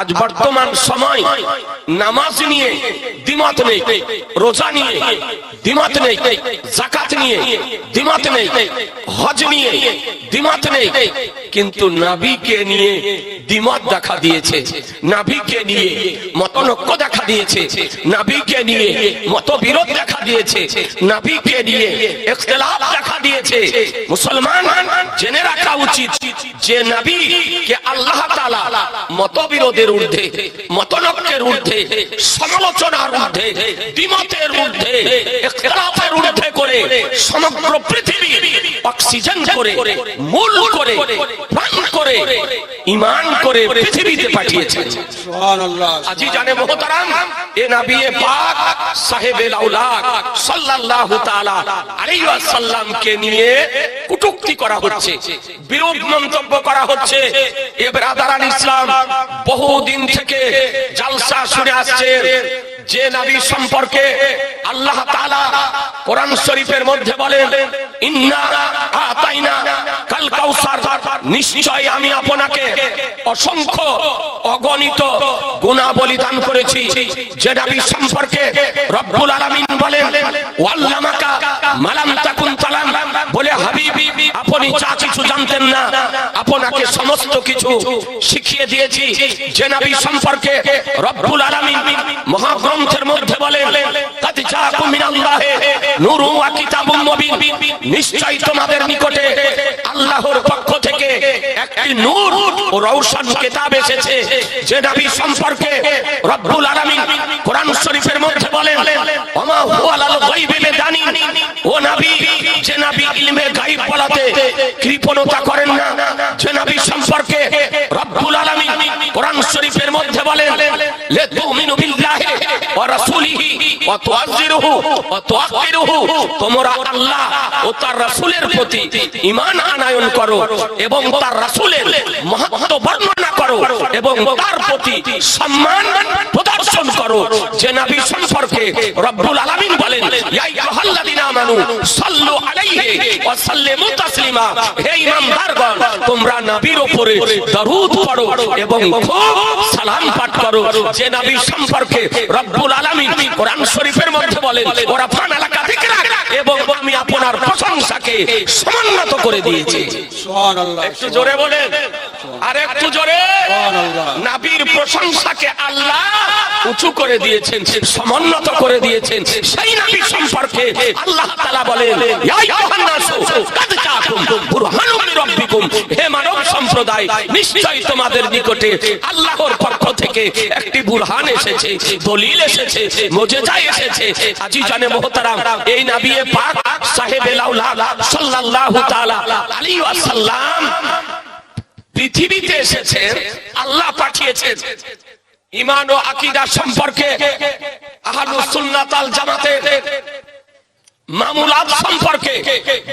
আজ বর্তমান সময় নামাজ নিয়ে, দিমত নেই, রোজা নিয়ে, দিমাত নেই জাকাত নিয়ে, দিমত নেই, হজ নিয়ে, দিমত নেই। কিন্তু নাবিকে নিয়ে দিমত দেখা দিয়েছে। নাবিকে নিয়ে মতনক্য দেখা দিয়েছে। নাবিকে নিয়ে মতবিরোধ দেখা দিয়েছে। নাবিকে নিয়ে ইখতিলাফ দেখা দিয়েছে। মুসলমান জেনে রাখা উচিত যে নবী কে আল্লাহ তাআলা মতবিরোধের ঊর্ধ্বে মতনৈক্যের ঊর্ধ্বে সমালোচনার ঊর্ধ্বে দ্বিমতের ঊর্ধ্বে ইখতিলাফের ঊর্ধ্বে করে সমগ্র পৃথিবী অক্সিজেন করে মূল করে প্রাণ করে ঈমান করে পৃথিবীতে পাঠিয়েছেন সুবহানাল্লাহ আজি জানে মোহতারাম এ মন্তব্য করা হচ্ছে। বহুদিন থেকে জালসা শুনে আসছে যে নবী সম্পর্কে আল্লাহ তাআলা কোরআন শরীফের মধ্যে বলেন, ইন্না আতাইনা কাল কাউসার। নিশ্চয় আমি আপনাকে অসংখ্য অগণিত গুণাবলী দান করেছি, যে সম্পর্কে রব্বুল আলামিন বলেন, ওয়াল্লামাকা মালাম তাকুন তালাম। বলে আপনি যা কিছু না, আপনাকে সমস্ত কিছু শিখিয়ে দিয়েছি। যে নবী সম্পর্কে রব্বুল আলামিন মহাগ্রন্থের মধ্যে বলেন, কাদ জাকুম মিনাল্লাহি, নূরুন ওয়া কিতাবুম মুবিন। নিশ্চয় তোমাদের নিকটে আল্লাহর পক্ষ থেকে একটি নূর ও রওশন কিতাব এসেছে, যে নবী সম্পর্কে রব্বুল আলামিন কোরআন শরীফের মধ্যে বলেন, ওমা হুয়া আলাল গায়বি বিদানিন ও নবী, যে নবী ইলমে গায়ব বলাতে কৃপণতা করেন না, যে নবী সম্পর্কে রব্বুল আলামিন কোরআন শরীফের মধ্যে বলেন লে বিল্লাহি তোমরা আল্লাহ ও তার রাসূলের প্রতি ঈমান আনায়ন করো এবং তার রাসূলের মহত্ব বর্ণনা করো এবং তার প্রতি সম্মান প্রদর্শন করো। যে নবী সম্পর্কে রব্বুল আলামিন বলেন ইয়া আইয়ুহাল্লাযিনা আমানু সাল্লু আলাইহি ওয়া সাল্লিমু তাসলিমা। হে ঈমানদারগণ তোমরা নবীর উপরে দরুদ পড়ো এবং খুব সালাম পাঠ করো। যে নবী সম্পর্কে রব্বুল আলামিন কোরআন শরীফের মধ্যে বলেন ওরা ফান এলাকা যিকরা এবং আমি আপনার প্রশংসাকে সমুন্নত করে দিয়েছি। একটু জোরে বলেন। আর একটু জোরে। নাবির প্রশংসাকে আল্লাহ উঁচু করে দিয়েছেন সমুন্নত করে দিয়েছেন। সেই নাবি সম্পর্কে আল্লাহ তাআলা বলেন ইয়া হে মানব সম্প্রদায় নিশ্চয়ই তোমাদের নিকটে আল্লাহর পক্ষ থেকে একটি বুরহান এসেছে দলিল এসেছে মুজিজা এসেছে। আজি জানে মোহতারাম এই নবী পাক পৃথিবীতে আল্লাহ পাঠিয়েছেন। ইমান ও সম্পর্কে সম্পর্কে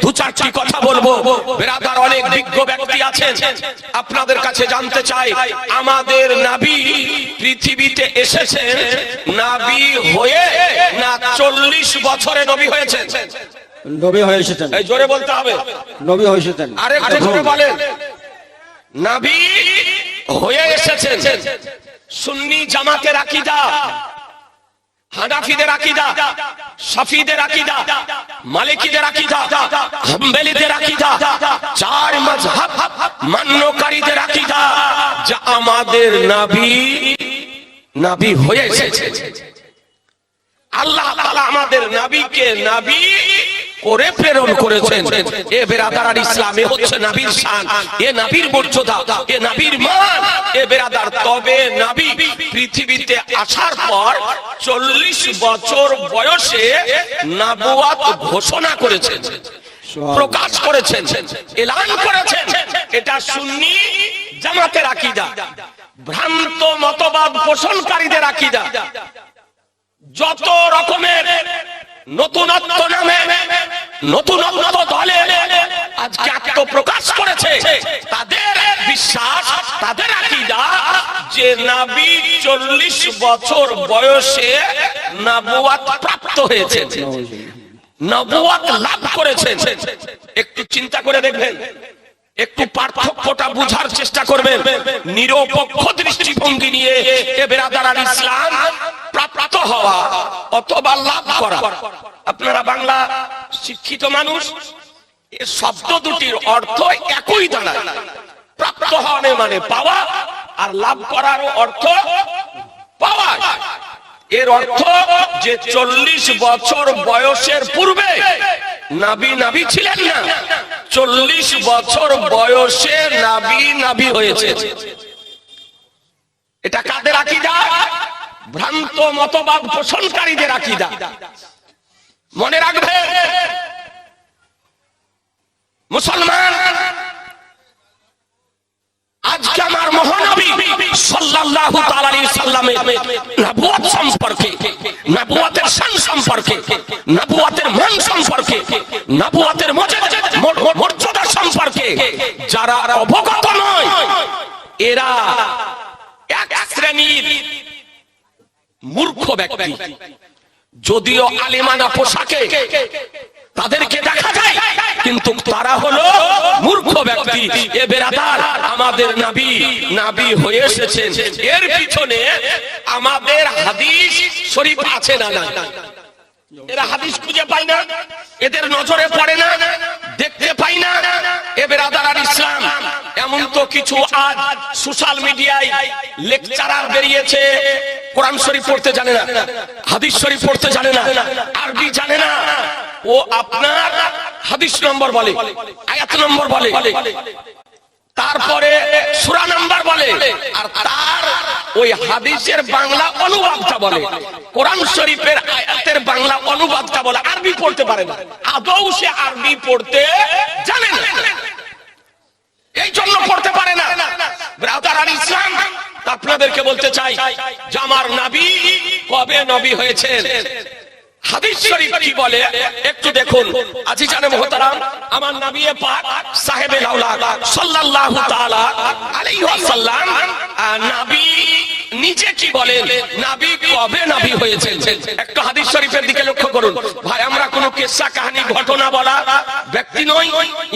দু চারটি কথা বলব। বেরাদার অনেক বিজ্ঞ ব্যক্তি আছেন। আপনাদের কাছে জানতে চাই, আমাদের নাবি পৃথিবীতে এসেছেন নাবি হয়ে না চল্লিশ বছরে নবী হয়েছেন? নবী হয়ে এসেছেন। এই জোরে বলতে হবে। নবী হয়ে এসেছেন। আরেকটু জোরে বলেন। নাবি হয়ে এসেছেন। সুন্নি জামাতের আকীদা হানাফিদের আকীদা শাফিদের আকীদা মালিকিদের আকীদা হাম্বলিদের আকীদা চার মাযহাব মান্যকারীদের আকীদা। যা আমাদের নবী নবী হয়ে এসেছে। আল্লাহ তাআলা আমাদের নবীকে নবী করে প্রেরণ করেছেন। এ বেরাদার ইসলামে হচ্ছে নবীর শান। এ নবীর মর্যাদা, এ নবীর মান। এ বেরাদার, তবে নবী পৃথিবীতে আসার পর চল্লিশ বছর বয়সে নবুয়াত ঘোষণা করেছেন, প্রকাশ করেছেন, এলান করেছেন। এটা সুন্নি জামাতের আকীদা, ভ্রান্ত মতবাদ পোষণকারীদের আকীদা। যত রকমের নতুনত্ব নামে নতুনত্ব দলে আজকে আত্মপ্রকাশ করেছে। তাদের বিশ্বাস, তাদের আকীদা যে নবী চল্লিশ বছর বয়সে নাবুয়াত প্রাপ্ত হয়েছে। নবুয়াত লাভ করেছে। একটু চিন্তা করে দেখবেন একটু পার্থক্যটা বুঝার চেষ্টা করবেন। নিরপেক্ষ দৃষ্টিভঙ্গি নিয়ে এ বেরাদার ইসলাম প্রাপ্ত হওয়া অথবা লাভ করা। আপনারা বাংলা শিক্ষিত মানুষ, এ শব্দ দুটির অর্থ একই দাঁড়ায় প্রাপ্ত হওয়া মানে পাওয়া, আর লাভ করার অর্থ পাওয়া। এর অর্থ যে চল্লিশ বছর বয়সের পূর্বে নাবি নাবি ছিলেন না, চল্লিশ বছর বয়সে নাবি নাবি হয়েছে। এটা কাদের আকিদা? ভ্রান্ত মতবাদ পোষণকারীদের আকিদা। মনে রাখবে, মুসলমান, আজকে আমার মহানবী সাল্লাল্লাহু তাআলা আলাইহি সম্পর্কে নবুয়তের শান সম্পর্কে, নবুয়াতের মান সম্পর্কে, নবুয়াতের মর্যাদা- সম্পর্কে যারা অবগত নয়, এরা এক শ্রেণির মূর্খ ব্যক্তি। যদিও আলিমানা পোশাকে তাদেরকে দেখা যায়। কিন্তু তারা হলো মূর্খ ব্যক্তি। এ বেরাদার, আমাদের নাবি নাবি হয়ে এসেছেন। এর পিছনে আমাদের হাদিস শরীফ আছে না না এরা হাদিস খুঁজে পায় না, এদের নজরে পড়ে না, দেখতে পাই না। এ বেরাদার আর ইসলাম, এমন তো কিছু আজ সোশ্যাল মিডিয়ায় লেকচারার বেরিয়েছে। কোরআন শরীফ পড়তে জানে না, হাদিস শরীফ পড়তে জানে না, আরবি জানে না। ও আপনার হাদিস নম্বর বলে, আয়াত নম্বর বলে, তারপরে সুরা নাম্বার বলে, আর তার ওই হাদিসের বাংলা অনুবাদটা বলে, কোরআন শরীফের আয়াতের বাংলা অনুবাদটা বলে, আরবি পড়তে পারে না, আদৌ সে আরবি পড়তে জানে না। এই জন্য পড়তে পারে না। ব্রাদার আর ইসলাম, আপনাদেরকে বলতে চাই যে আমার নবী কবে নবী হয়েছেন? হাদিস শরীফ বলে? একটু দেখুন। আমার নবিয়ে পাক কি হাদিস শরীফের দিকে লক্ষ্য করুন। ভাই, আমরা ঘটনা বলা ব্যক্তি নয়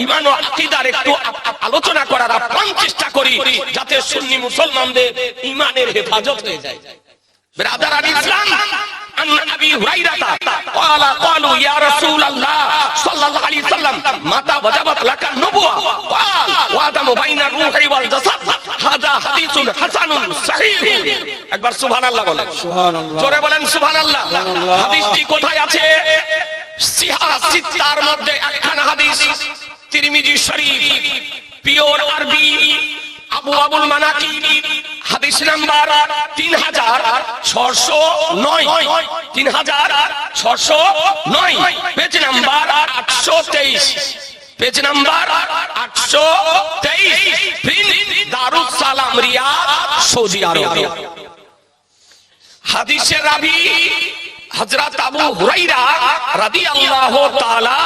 ইমান একটু আলোচনা করার আপ্রাণ চেষ্টা করি, যাতে সুন্নি মুসলমানদের ইমানের হেফাজত হয়ে যায়। عن ابي هريره قال قالوا يا رسول الله صلى الله عليه وسلم متى وجبت لك النبوه قال وادم بين الروح والجسد هذا حديث حسن صحيح একবার সুবহানাল্লাহ বলেন সুবহানাল্লাহ। জোরে বলেন সুবহানাল্লাহ সুবহানাল্লাহ। হাদিসটি কোথায় আছে সিহা সিত্তার মধ্যে একখানা হাদিস তিরমিজি শরীফ পিওর আরবি আবু আবুল মানাকি হাদিস নাম্বার তিন হাজার ছশো নয়। তিন হাজার ছশো নয়। পেজ নাম্বার আটশো তেইশ। পেজ নাম্বার আটশো তেইশ। দারুস সালাম রিয়াদ, সৌদি আরব। হাদিসের রাবি, হযরত আবু হুরাইরা রাদিয়াল্লাহু তাআলা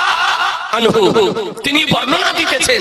আনহু। তিনি বর্ণনা দিতেছেন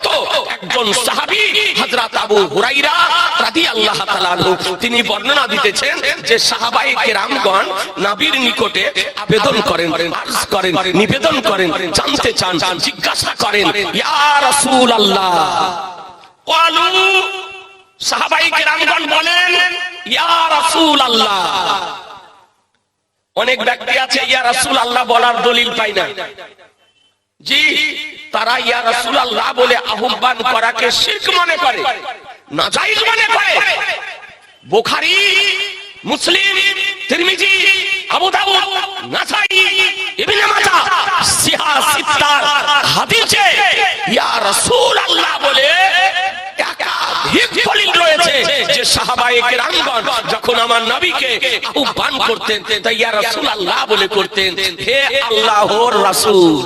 একজন সাহাবী হযরত আবু হুরাইরা রাদিয়াল্লাহু তাআলা তিনি বর্ণনা দিতেছেন যে সাহাবায়ে কেরামগণ নবীর নিকটে আবেদন করেন করেন, নিবেদন করেন, জানতে চান, জিজ্ঞাসা করেন, ইয়া রাসূলুল্লাহ। ক্বালু, সাহাবায়ে কেরামগণ বলেন, ইয়া রাসূলুল্লাহ। অনেক ব্যক্তি আছে, ইয়া রাসূলুল্লাহ বলার দলিল পাই না। জি তারা ইয়া রাসূলুল্লাহ বলে আহ্বান করাকে শিরক মনে করে নাজায়েজ মনে করে। বুখারী, মুসলিম, তিরমিজি, আবু দাউদ, নাসাই, ইবনে মাজাহ সিহা, সিত্তার হাদিসে ইয়া রাসূলুল্লাহ বলে যখন আমার নবীকে করতেন, তাই ইয়া রাসূলুল্লাহ বলে করতেন, হে আল্লাহর রাসূল।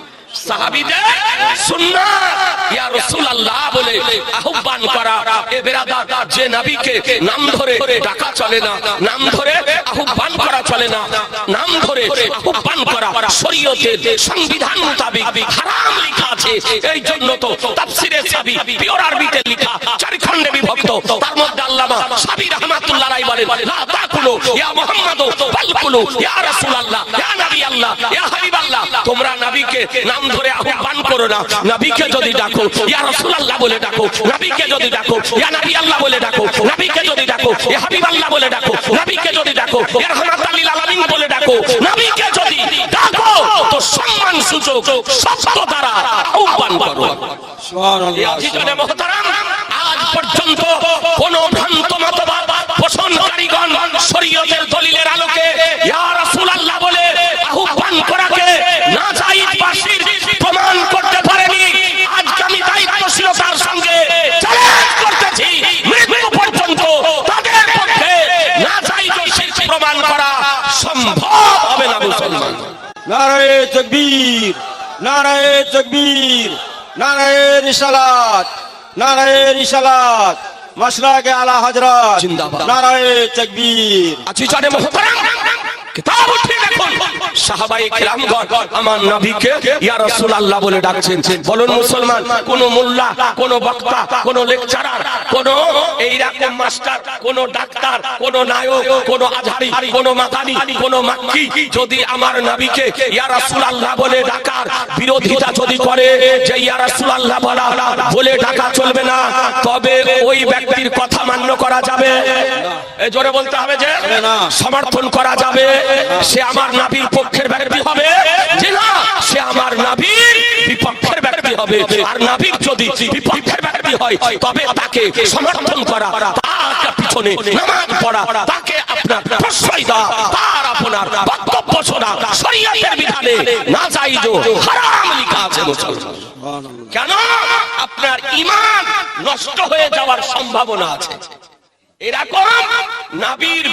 সাহাবীদের সুন্নাত ইয়া রাসূলুল্লাহ সংবিধান মোতাবেক হারাম লেখা আছে। এই জন্য তো তাফসিরে সাবি, পিওর আরবিতে লেখা চার খণ্ডে বিভক্ত। তার মধ্যে আল্লামা সাবি বলেন ইয়া মুহাম্মাদু ইয়া রাসূলুল্লাহ ইয়া নবী আল্লাহ ইয়া হাবিবাল্লাহ। তোমরা নবীকে নাম ধরে আহ্বান করো না। নবীকে যদি ডাকো ইয়া রাসূলুল্লাহ বলে ডাকো নবীকে যদি ডাকো ইয়া নবী আল্লাহ বলে ডাকো নবীকে যদি ডাকো ইয়া হাবিবাল্লাহ বলে ডাকো নবীকে যদি ডাকো ইয়া রাহমাতাল লিল আলামিন বলে ডাকো নবীকে যদি ডাকো তো সম্মান সূচক দ্বারা আহ্বান করো। সুবহানাল্লাহ মহতারাম আজ পর্যন্ত কোন ভ্রান্ত মতবাদ পোষণকারীগণ শরীয়তের দলিলের আলোকে ইয়া রাসূলুল্লাহ বলে আহ্বান করাকে না বাসীর প্রমাণ করতে পারেনি। আজকে আমি দায়িত্বশীলতার সঙ্গে চ্যালেঞ্জ করতেছি। মৃত্যু পর্যন্ত তাদের পক্ষে না প্রমাণ করা সম্ভব হবে না মুসলমান। নারায়ে তাকবীর নারায়ে তাকবীর, নারায়ে রিসালাত নারায়ে রিসালাত। মাসলাকে আলা হজরত জিন্দাবাদ। নারায়ে তাকবীর। আছি জানে মোহতারাম। কিতাব উঠিয়ে দেখুন সাহাবায়ে কিরামগণ আমার নবীকে ইয়া রাসূলুল্লাহ বলে ডাকছেন। বলুন মুসলমান কোন মোল্লা কোন বক্তা কোন লেকচারার কোন এই রকম মাস্টার কোন ডাক্তার কোন নায়ক কোন আজহারি কোন মাদানি কোন মাক্কি যদি আমার নবীকে ইয়া রাসূলুল্লাহ বলে ডাকার বিরোধিতা যদি করে যে ইয়া রাসূলুল্লাহ বলা বলে ডাকা চলবে না তবে ওই ব্যক্তির কথা মান্য করা যাবে। জোরে বলতে হবে যে সমর্থন করা যাবে। সে আমার নাবির পক্ষের ব্যক্তি হবে। সে আমার নাবির বিপক্ষের ব্যক্তি হবে। আর নাবির যদি বিপক্ষের ব্যক্তি হয়, তবে তাকে সমর্থন করা, তার পিছনে নামাজ পড়া, তাকে আপনার প্রশ্রয় তার আপনার বক্তব্য শোনা, শরীয়তের বিধানে না যাইজ, হারাম আছে কেন? আপনার ইমান নষ্ট হয়ে যাওয়ার সম্ভাবনা আছে। এরকম নবীর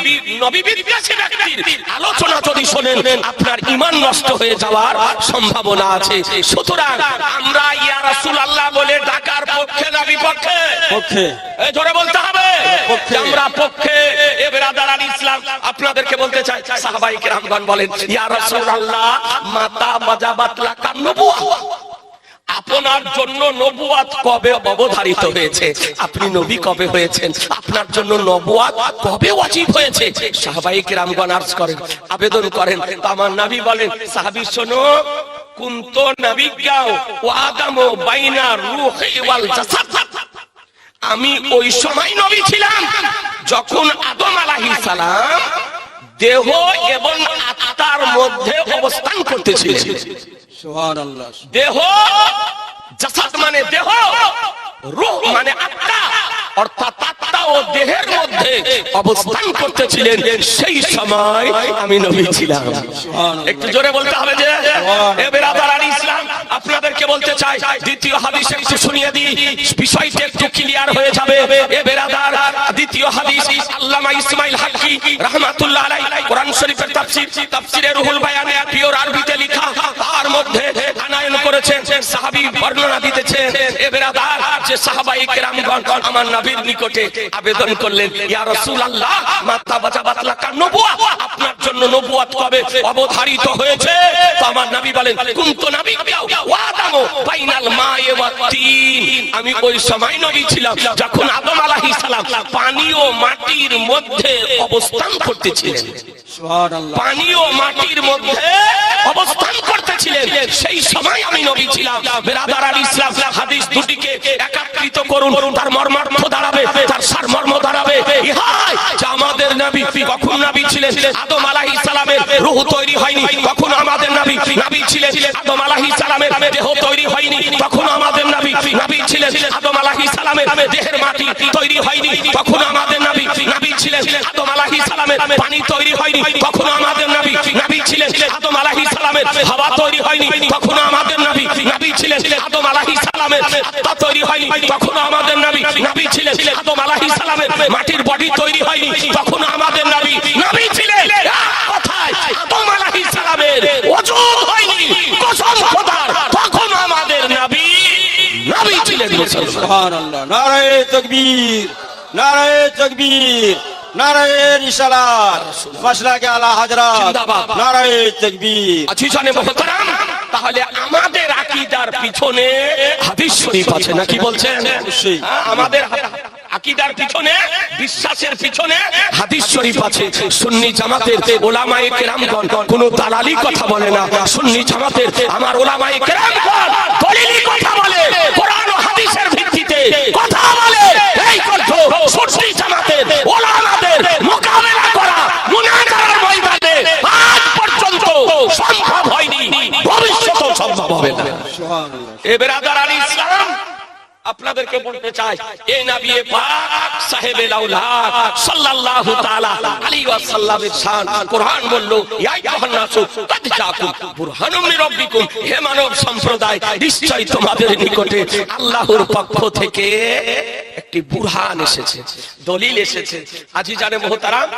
নবী বিদ্বেষী ব্যক্তির আলোচনা যদি শোনেন আপনার ইমান নষ্ট হয়ে যাওয়ার সম্ভাবনা আছে। সুতরাং আমরা ইয়া রাসূলুল্লাহ বলে ডাকার পক্ষে না বিপক্ষে। পক্ষে। এই জোরে বলতে হবে। পক্ষে। আমরা পক্ষে। এ বেরাদার আল ইসলাম আপনাদেরকে বলতে চাই সাহাবাই কেরামগণ বলেন ইয়া রাসূলুল্লাহ মাতা মাজাবাত লাকা নবুয়া আপনার জন্য নবুয়াত কবে অবধারিত হয়েছে? আপনি নবী কবে হয়েছেন? আপনার জন্য নবুয়াত কবে ওয়াজিব হয়েছে? সাহাবাই কেরামগণ আর্জ করেন, আবেদন করেন। আমার নবী বলেন, সাহাবী, শোনো, কুন্ত নবিজ্ঞাও ও আদামো বাইনা রূহি ওয়াল জাসাদ। আমি ওই সময় নবী ছিলাম যখন আদম আলাইহিস সালাম দেহ এবং আত্মার মধ্যে অবস্থান করতেছিলেন সুবহানাল্লাহ। দেহ জাসাদ মানে দেহ রূহ মানে আত্মা অর্থাৎ দেহের মধ্যে অবস্থান করতেছিলেন সেই সময় আমি নবী ছিলাম। একটু জোরে বলতে হবে যে আপনাদেরকে বলতে চাই, দ্বিতীয় হাদিস একটু শুনিয়ে দিই, বিষয়টা একটু ক্লিয়ার হয়ে যাবে। এ বেরাদার, দ্বিতীয় হাদিস, আল্লামা ইসমাইল হাক্কি রাহমাতুল্লাহ আলাইহি, কোরআন শরীফের তাফসীর, তাফসীরে রুহুল বায়ানে পিওর আরবিতে লেখা, তার মধ্যে আনায়ন করেছেন, সাহাবী বর্ণনা দিতেছেন, এ বেরাদার, যে সাহাবাই কেরামগণ, আমার নবীর নিকটে আবেদন করলেন ইয়া রাসূলুল্লাহ মাতা বাজাবাত লাকা নবুয়া আপনার জন্য নবুয়াত কবে অবধারিত হয়েছে? তো আমার নবী বলেন কুনতু নবী ওয়া আদামু বাইনাল ওয়াত আমি ওই সময় নবী ছিলাম যখন আদম আলাইহিস সালাম পানি ও মাটির মধ্যে অবস্থান করতেছিলেন। সুবহানাল্লাহ। পানি ও মাটির মধ্যে অবস্থান করতেছিলেন সেই সময় আমি নবী ছিলাম। বেরাদার আল ইসলাম হাদিস দুটিকে একাত্রিত করুন। তার মর্মার্থ দাঁড়াবে, তার সারমর্ম দাঁড়াবে। ইহাই আমাদের নবী। কখন নবী ছিলেন? আদম আলাইহিস সালামের রূহ তৈরি হয়নি। কখন আমাদের নবী? নবী ছিলেন আদম আলাইহিস সালামের দেহ তৈরি হয়নি। তখন আমাদের নবী নবী ছিলেন আদম আলাইহিস সালামের দেহের মাটি তৈরি হয়নি। তখন আমাদের নবী নবী ছিলেন আদম আলাইহিস সালামের পানি তৈরি হয়নি। কখনো আমাদের নবী নবী ছিলেন আদম আলাইহিস সালামের হাওয়া তৈরি হয়নি। কখনো আমাদের নবী নবী ছিলেন আদম আলাইহিস সালামের। আত্মা তৈরি হয়নি কখনো আমাদের নবী নবী ছিলেন আদম আলাইহিস সালামের। মাটির বডি তৈরি হয়নি আমাদের নবী নবী ছিলেন কথায় আদম আলাইহিস সালামের। ওজুদ হয়নি কসম খোদার তখন মুসলমান। সুবহান আল্লাহ নারায়ে তকবীর নারায়ে তকবীর নারায়ে রিসালাত মাসলাকে আলা হযরত জিন্দাবাদ। নারায়ে তকবীর। মোহতারাম। তাহলে আমাদের আকীদার পিছনে হাদিস শরীফ আছে নাকি বলছেন? অবশ্যই। হ্যাঁ, আমাদের আকীদার পিছনে বিশ্বাসের পিছনে হাদিস শরীফ আছে। সুন্নি জামাতের ওলামায়ে কেরামগণ কোন দালালি কথা বলে না। সুন্নি জামাতের আমার ওলামায়ে কেরামগণ দলিলি কথা বলে। কোরআন ও হাদিসের ভিত্তিতে কথা বলে। এই গ্রন্থ সুন্নি জামাতের ওলামাদের মোকাবেলা করা মুনাজারার ময়দানে আজ পর্যন্ত সম্ভব হয়নি ভবিষ্যতেও সম্ভব হবে না। এ বেরাদার আলী ইসলাম, আপনাদেরকে বলতে চাই নবী পাক সাল্লাল্লাহু তাআলা শান, কোরআন বলল, ইয়া আইয়ুহান কাদ বুরহানুম মির রাব্বিকুম। হে মানব সম্প্রদায় তোমাদের নিকটে আল্লাহর পক্ষ থেকে একটি বুরহান এসেছে, দলিল এসেছে। আজি জানে মোহতারাম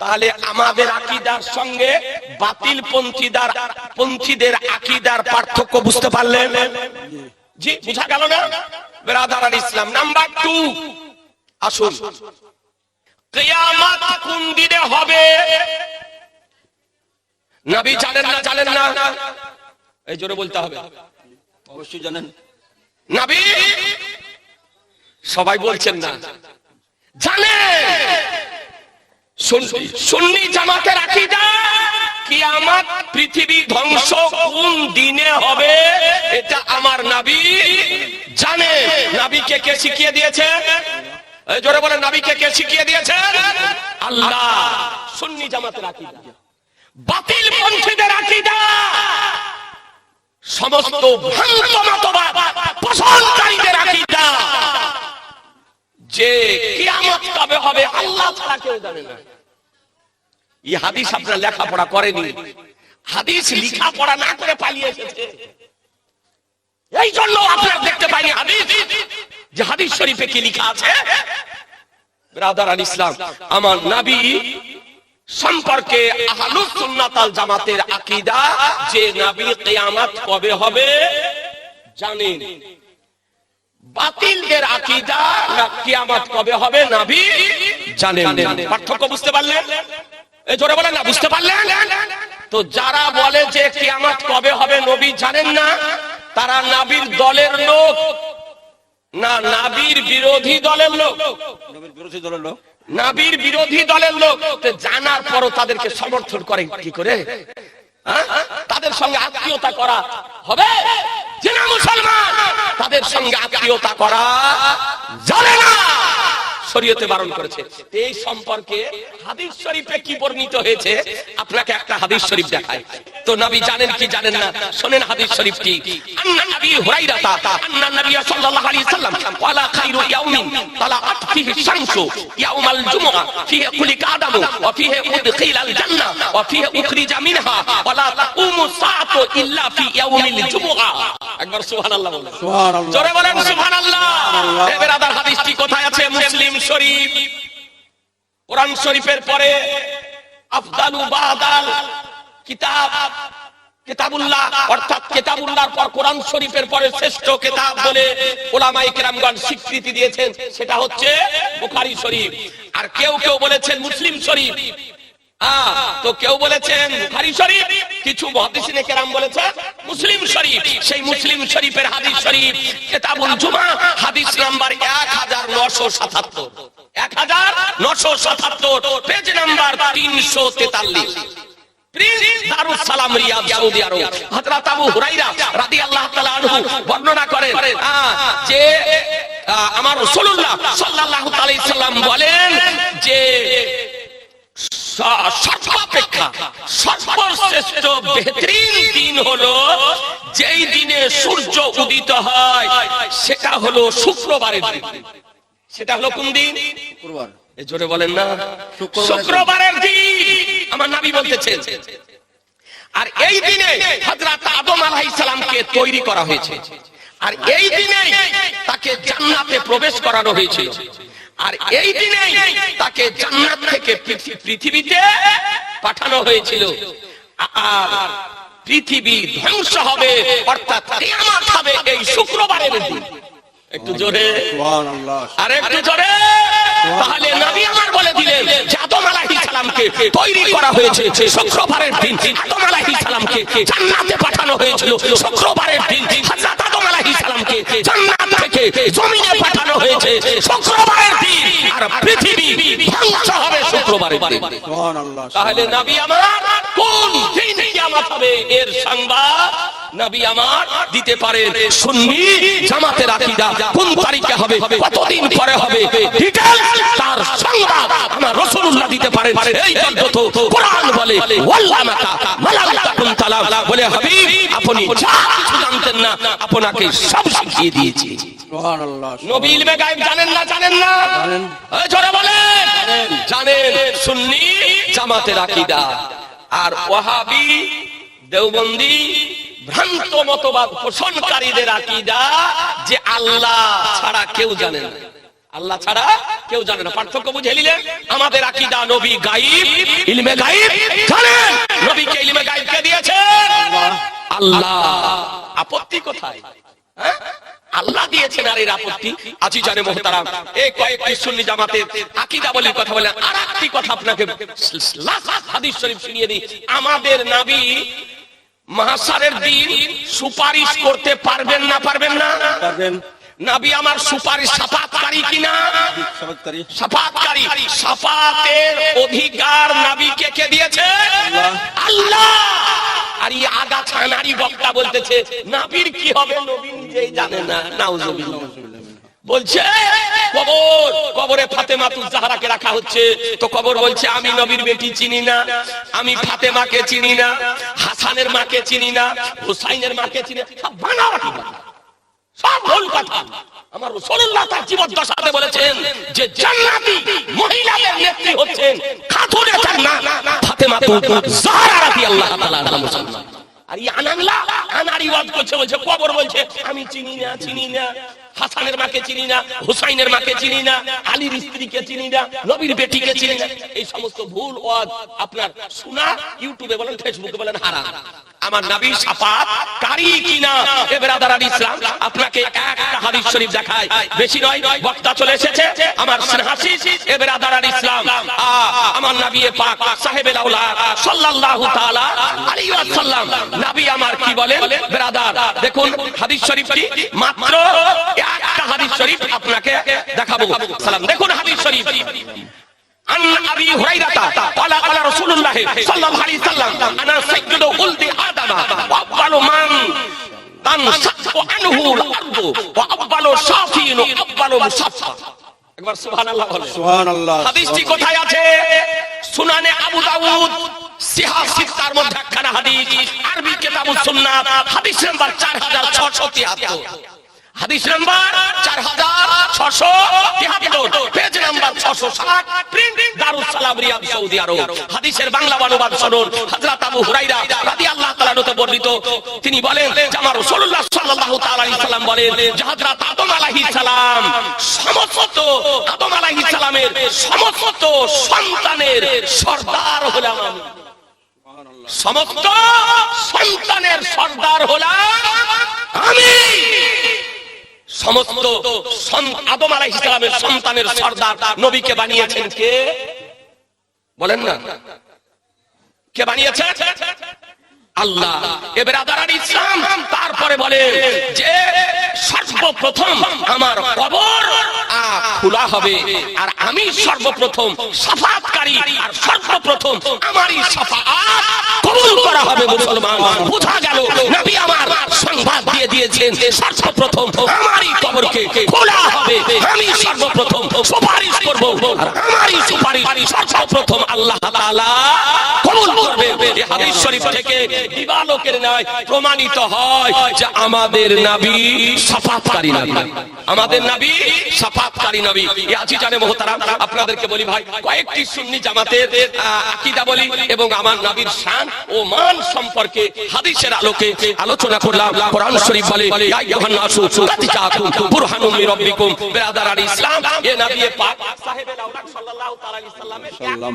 তাহলে আমাদের আকীদার সঙ্গে বাতিল পন্থীদার পন্থীদের আকীদার পার্থক্য বুঝতে পারলেন? জি বুঝা গেল না? বেরাদার ইসলাম নাম্বার টু আসুন। কিয়ামত কোন দিনে হবে? নবী জানেন না জানেন না? এই জোরে বলতে হবে। অবশ্যই জানেন। নবী সবাই বলছেন না। জানে সুন্নি জামাতের আকীদা? পৃথিবী ধ্বংস কোন দিনে হবে? এটা আমার নবী জানে। নবীকে কে শিখিয়ে দিয়েছে? জোরে নবীকে কে শিখিয়ে দিয়েছে? আল্লাহ। সুন্নি জামাতের আকীদা। বাতিল পন্থীদের আকীদা। সমস্ত মতবাদ পোষণকারীদের আকীদা। যে কিয়ামত কবে হবে আল্লাহ ছাড়া কেউ জানে না। এই হাদিস লেখাপড়া করেনি। হাদিস লেখাপড়া না করে পালিয়ে এসেছে। এই জন্য আপনার দেখতে পাইনি হাদিস। যে হাদিস শরীফে কি লেখা আছে? ব্রাদার আল ইসলাম, আমার নবী সম্পর্কে আহলুস সুন্নাত আল জামাতের আকীদা, যে নবী কিয়ামত কবে হবে জানেন। বাতিলদের আকীদা না কিয়ামত কবে হবে নবী? জানেন। পার্থক্য বুঝতে পারলেন? এই জোরে বলেন না বুঝতে পারলেন? তো যারা বলে যে কিয়ামত কবে হবে নবী জানেন না তারা নাবির দলের লোক। না নাবির বিরোধী দলের লোক। নবীর বিরোধী দলের লোক? নাবির বিরোধী দলের লোক। জানার পরও তাদেরকে সমর্থন করে কি করে? তাদের সঙ্গে আত্মীয়তা করা হবে? যে মুসলমান তাদের সঙ্গে আত্মীয়তা করা জানে না। শরীয়তে বারণ করেছে। এই সম্পর্কে হাদিস শরীফে কি বর্ণিত হয়েছে? আপনাকে একটা হাদিস শরীফ দেখায় তো নবী জানেন কি জানেন না? শোনেন হাদিস শরীফটি। আন্না নবী হুরাইরা তা আন্না নবী সাল্লাল্লাহু আলাইহি সাল্লাম ওয়ালা খাইরু ইয়াউমিন তালাআত ফিহি শামসু ইয়াউমাল জুমআ ফিহি খুলিকা আদামু ওয়া ফিহি উদখিলাল জান্নাহ ওয়া ফিহি উখরিজা মিনহা ওয়ালা তাকুমু সাআতু ইল্লা ফি ইয়াউমিল জুমআ। একবার সুবহানাল্লাহ বলেন। সুবহান আল্লাহ জোরে বলেন সুবহানাল্লাহ। এ বেরাদার হাদিসটি কোথায় আছে? মুসলিম শরীফ। কোরআন শরীফের পরে আফদালু বাদাল কিতাব, কিতাবুল্লাহ, অর্থাৎ পর কোরআন শরীফের পরে শ্রেষ্ঠ কিতাব বলে কেরামগণ স্বীকৃতি দিয়েছেন, সেটা হচ্ছে বুখারী শরীফ। আর কেউ কেউ বলেছেন মুসলিম শরীফ। তো কেউ বলেছেন বুখারী শরীফ, কিছু মুহাদ্দিসিনে কেরাম বলেছেন মুসলিম শরীফ, সেই মুসলিম শরীফের হাদিস শরীফ, কিতাবুল জুমা, হাদিস number 1977 1977 page number 343 print Darus Salam Riyadh Saudi আরব, হযরত আবু হুরাইরা আমার রাসূলুল্লাহ সাল্লাল্লাহু বলেন যে সর্বাপেক্ষা সর্বশ্রেষ্ঠ বেহতরিন দিন হলো যেই দিনে সূর্য উদিত হয় সেটা হলো শুক্রবারের দিন। সেটা হলো কোন দিন? জোরে বলেন না। শুক্রবারের শুক্রবারের দিন আমার নবী বলতেছেন। আর এই দিনে হযরত আদম আলাইহিস সালামকে তৈরি করা হয়েছে। আর এই দিনে তাকে জান্নাতে প্রবেশ করানো হয়েছে আর এই দিনে তাকে জান্নাত থেকে পৃথিবীতে পাঠানো হয়েছিল। আর পৃথিবী ধ্বংস হবে, অর্থাৎ হবে এই শুক্রবারের দিন। একটু জোরে। সুবহানাল্লাহ। আর একটু জোরে। তাহলে নবী আমার বলে দিলেন যে আদম আলাইহিস সালামকে তৈরি করা হয়েছে শুক্রবারের দিন। আদম আলাইহিস সালামকে জান্নাতে পাঠানো হয়েছিল শুক্রবারের দিন। হযরত আদম আলাইহিস সালামকে জান্নাত থেকে জমিনে পাঠানো হয়েছে শুক্রবারের দিন। আর পৃথিবী ধ্বংস হবে শুক্রবারের দিন। সুবহানাল্লাহ তাহলে নবী আমার কোন দিন কিয়ামত হবে এর সংবাদ নবী আমার দিতে পারেন সুন্নি জামাতের আকীদা। কোন তারিখে হবে কতদিন পরে হবে তার সংবাদ আমার রাসূলুল্লাহ দিতে পারেন। এই জন্য তো কোরআন বলে ওয়াল্লামাকা বলে হাবিব আপনি যা কিছু জানতেন না আপনাকে সব শিখিয়ে দিয়েছি। সুবহানাল্লাহ নবী ইলমে গায়েব জানেন না জানেন না? জানেন। এই জোরে বলেন। জানেন সুন্নি জামাতের আকীদা। আর ওয়াহাবি দেওবন্দি ভ্রান্ত মতবাদ পোষণকারীদের আকীদা যে আল্লাহ ছাড়া কেউ জানে না। আল্লাহ ছাড়া কেউ জানে না। পার্থক্য বুঝে নিলেন আমাদের আকীদা নবী গায়েব ইলমে গায়েব জানেন। নবীকে ইলমে গায়েব কে দিয়েছেন আল্লাহ। আপত্তি কোথায়? হ্যাঁ? আল্লাহ দিয়েছেন আর এর আপত্তি। আজি জানে মোহতারাম এই কয়েকটি সুন্নি জামাতের আকীদা বলির কথা বলেন আর একটি কথা আপনাকে হাদিস শরীফ শুনিয়ে দিই। আমাদের নবী মাহাসারের দিন সুপারিশ করতে পারবেন না পারবেন না? পারবেন। নবী আমার সুপারিশ সাফাতকারী কিনা? সাফাতকারী। সাফাতের অধিকার নবীকে কে দিয়েছে? আল্লাহ। আর এই আগাছা নারী বক্তা বলতেছে নাবির কি হবে নবী নিজেই জানে না? নাউজুবিল্লাহ। বলছে, কবর, কবরে ফাতেমাতুজ জাহরাকে রাখা হচ্ছে। তো কবর বলছে, আমি নবীর বেটি চিনি না, আমি ফাতেমাকে চিনি না, হাসানের মাকে চিনি না, হুসাইনের মাকে চিনি সব সব ভুল কথা। আমার রাসূলুল্লাহ তার জীবদ্দশাতে বলেছেন যে জান্নাতি মহিলাদের নেত্রী হচ্ছেন খাতুনে জান্নাত রাদিয়াল্লাহু তাআলা আনহা আর ওয়াজ করছে, বলছে, কবর বলছে, আমি চিনি না চিনি না। হাসানের মাকে চিনি না, হুসাইনের মাকে চিনি না, আলীর স্ত্রীকে চিনি না, নবীর বেটিকে চিনি না। এই সমস্ত ভুল ওয়াজ আপনার শোনা, ইউটিউবে বলেন ফেসবুকে বলেন, হারাম। আমার নবী সাফাত কারি কিনা? এ আল ইসলাম, আপনাকে একটা হাদিস শরীফ দেখায় বেশি নয়, বক্তা চলে এসেছে, আমার স্নেহাশিস এ বেরাদার আল ইসলাম। আমার নবী পাক সাল্লাল্লাহু তাআলা ওয়াসাল্লাম। আমার কি বলেন বেরাদার, দেখুন, হাদিস শরীফটি মাত্র একটা হাদিস শরীফ আপনাকে দেখাবো। সালাম, দেখুন হাদিস শরীফ। عن ابي هريره قال قال رسول الله صلى الله عليه وسلم انا سيد ولد ادم واول من تنشق عنه الارض واول شافي اول مصفى একবার সুবহানাল্লাহ বলেন সুবহানাল্লাহ হাদিসটি কোথায় আছে সুনানে আবু দাউদ সিহা সিত্তার মধ্যে একখানা হাদিস আরবি কিতাবুস সুন্নাত হাদিস নাম্বার 4673 হাদিস number 4673 page number 660 print Darus Salam Riyadh Saudi আরব। হাদিসের বাংলা অনুবাদ শুনুন হযরত আবু হুরায়রা রাদিয়াল্লাহু তাআলা হতে বর্ণিত। তিনি বলেন আমার রাসূলুল্লাহ সাল্লাল্লাহু তাআলা আলাইহি বলেন যে হযরত আদম আলাইহিস সালাম সমস্ত, আদম আলাইহিস সালামের সমস্ত সন্তানের সর্দার হলাম সমস্ত সন্তানের সর্দার হলাম আমি। সমস্ত আদম আলাই ইসলামের সন্তানের সর্দার নবীকে বানিয়েছেন কে? বলেন না। কে বানিয়েছে আল্লাহ। এবার আদার ইসলাম তারপরে বলে যে সর্বপ্রথম আমার কবর খোলা হবে আর আমি সর্বপ্রথম সাফাতকারী আর সর্বপ্রথম আমারই সাফাত কবুল করা হবে মুসলমান। বোঝা গেল, নবী আমার সংবাদ দিয়ে দিয়েছেন সর্বপ্রথম আমারই কবরকে খোলা হবে, আমি সর্বপ্রথম সুপারিশ করব আর আমারই সুপারিশ সর্বপ্রথম আল্লাহ তাআলা কবুল করবে এই হাদিস শরীফ থেকে দিবালোকের নয় প্রমাণিত হয় যে আমাদের নবী সাফাতকারী নবী। আমাদের নবী সাফাতকারী নবী। আজি জানে মোহতারাম আপনাদেরকে বলি ভাই কয়েকটি সুন্নি জামাতের আকীদা বলি এবং আমার নবীর শান ও মান সম্পর্কে হাদিসের আলোকে আলোচনা করলাম। কোরআন শরীফ বলে ইয়া আইয়ুহান নাসু কাদ বুরহানুম মির রাব্বিকুম বিরাদার ইসলাম এ নবী পাক সাহেবে লাউলাক সাল্লাল্লাহু তাআলা আলাইহি সাল্লামের সাল্লাম।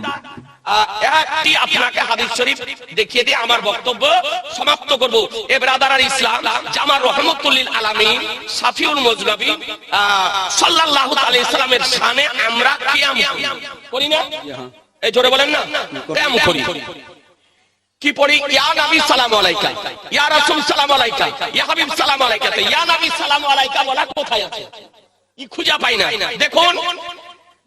একটা আপনাকে হাদিস শরীফ দেখিয়ে দিয়ে আমার বক্তব্য সমাপ্ত এ ব্রাদার ইসলাম, জামার রহমতুল্লিল সাফিউল মজনবী আমরা কিয়াম করি। না? এই জোরে বলেন না? কিয়াম করি। কি পড়ি? ইয়া সালাম আলাইকা, ইয়া রাসূল সালাম আলাইকা, ইয়া হাবিব সালাম আলাইকা ইয়া সালাম আলাইকা বলা কোথায় আছে? ই খুঁজে পাই না। দেখুন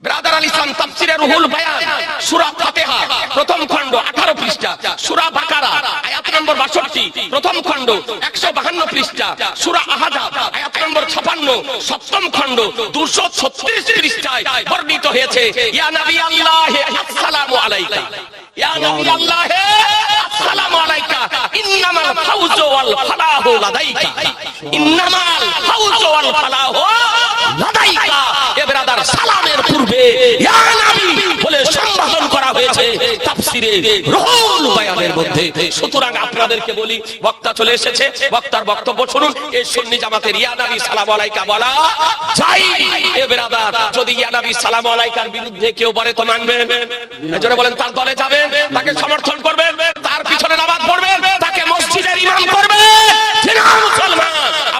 ব্রাদার আল ইসলাম তাফসিরে রুহুল বায়ান, সূরা ফাতিহা, প্রথম খণ্ড 18 পৃষ্ঠা, সূরা বাকারা, আয়াত নম্বর 62 প্রথম খণ্ড 152 পৃষ্ঠা, সূরা আহাজাব আয়াত নম্বর 56 সপ্তম খণ্ড 236 পৃষ্ঠায় বর্ণিত হয়েছে লাদাইকা। পূর্বে বলে সম্বোধন করা হয়েছে তাফসিরে বায়ানের মধ্যে। সুতরাং আপনাদেরকে বলি, বক্তা চলে এসেছে। বক্তার বক্তব্য শুনুন। এই সুন্নি সালাম আলাইকা বলা যাই এ ব্রাদার, যদি সালাম আলাইকার বিরুদ্ধে কেউ বলে তো মানবেন বলেন, তার দলে যাবেন, তাকে সমর্থন করবেন, তার পিছনে নামাজ পড়বেন, তাকে মসজিদের ইমাম করবেন। ঠিক মুসলমান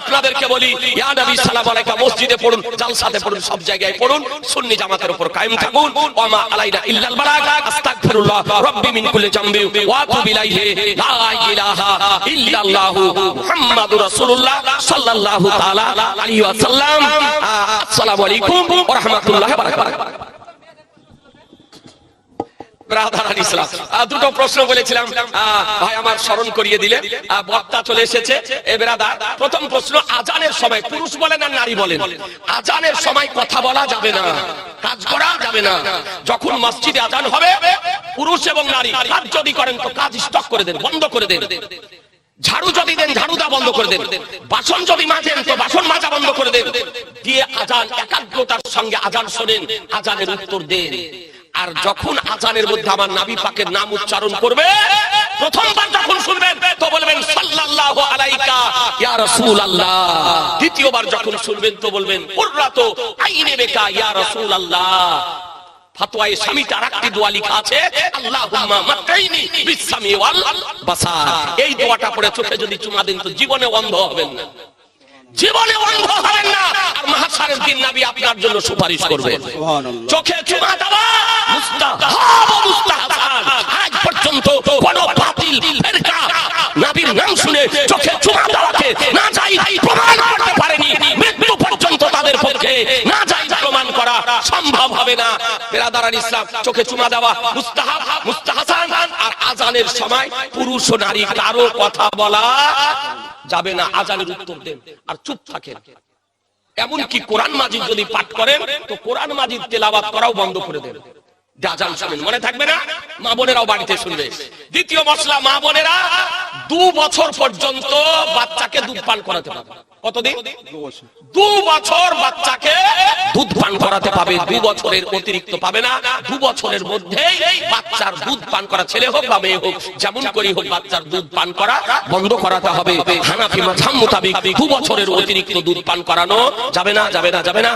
আপনাদেরকে বলি, ইয়া নবী সালাম আলাইকা, মসজিদে পড়ুন, জালসাতে পড়ুন, সব জায়গায় পড়ুন, সুন্নি জামাতের উপর কায়েম থাকুন। ওয়া আলাইনা ইল্লাল বালাগ, আস্তাগফিরুল্লাহ, রাব্বি মিন কুল্লি জামবি, ওয়া আতুবু ইলাইহি, লা ইলাহা ইল্লাল্লাহু মুহাম্মাদুর রাসূলুল্লাহ সাল্লাল্লাহু তাআলা আলাইহি ওয়া সাল্লাম আসসালামু আলাইকুম ওয়া রাহমাতুল্লাহি ওয়া বারাকাতুহু। দুটো প্রশ্ন বলেছিলাম। ভাই আমার স্মরণ করিয়ে দিলে বক্তা চলে এসেছে। প্রথম প্রশ্ন, আজানের সময় পুরুষ বলেন আর নারী বলেন? আজানের সময় কথা বলা যাবে না, কাজ করা যাবে না। যখন মসজিদে আজান হবে, পুরুষ এবং নারী কাজ যদি করেন তো কাজ স্টক করে দেন, বন্ধ করে দেন। ঝাড়ু যদি দেন, ঝাড়ুদা বন্ধ করে দেন। বাসন যদি মাজেন, তো বাসন মাজা বন্ধ করে দেন। দিয়ে আজান একাগ্রতার সঙ্গে আজান শোনেন, আজানের উত্তর দেন। আর যখন আজানের মধ্যে আমার নাবি পাকের নাম উচ্চারণ করবে প্রথমবার যখন শুনবেন তো বলবেন সাল্লাল্লাহু আলাইকা ইয়া রাসূলুল্লাহ। দ্বিতীয়বার যখন শুনবেন তো বলবেন কুররাতু আইনে বেকা ইয়া রাসূলুল্লাহ। ফাতোয়ায়ে স্বামীতে আরেকটি দোয়া লেখা আছে আল্লাহুম্মা মাত্তাইনি বিসামি ওয়াল বাসার। এই দোয়াটা পড়ে চোখে যদি চুমা দেন তো জীবনে অন্ধ হবেন না। জীবনে অন্ধ হবেন না। আর মাহশারের দিন নবী আপনার জন্য সুপারিশ করবে। চোখে চুমা দেওয়া। মুস্তাহাব। মুস্তাহাব। আজ পর্যন্ত কোন বাতিল ফেরকা নবীর নাম শুনে চোখে চুমা দেওয়াকে না যাই প্রমাণ করতে পারেনি। মৃত্যু পর্যন্ত তাদের পক্ষে না করা সম্ভব হবে না। বেরাদার ইসলাম, চোখে চুমা দেওয়া মুস্তাহাব, মুস্তাহাসান আর আজানের সময় পুরুষ ও নারী কারও কথা বলা যাবে না, আজানের উত্তর দেন। আর চুপ থাকেন। এমনকি কোরআন মাজিদ যদি পাঠ করেন, তো কোরআন মাজিদ তেলাওয়াত করাও বন্ধ করে দেন। আজান শুনেন, মনে থাকবে না? মা বোনেরাও বাড়িতে শুনবে। দ্বিতীয় মশলা, মা বোনেরা দু বছর পর্যন্ত বাচ্চাকে দুধ পান করাতে পারবে। কতদিন? দু বছর। বাচ্চাকে দুধ পান করাতে পাবে দু বছরের অতিরিক্ত পাবে না। দু বছরের মধ্যেই বাচ্চার দুধ পান করা ছেলে হোক বা মেয়ে হোক যেমন করি হোক বাচ্চার দুধ পান করা বন্ধ করাতে হবে। হানাফি মাঝাম মোতাবিক দু বছরের অতিরিক্ত দুধ পান করানো যাবে না যাবে না যাবে না।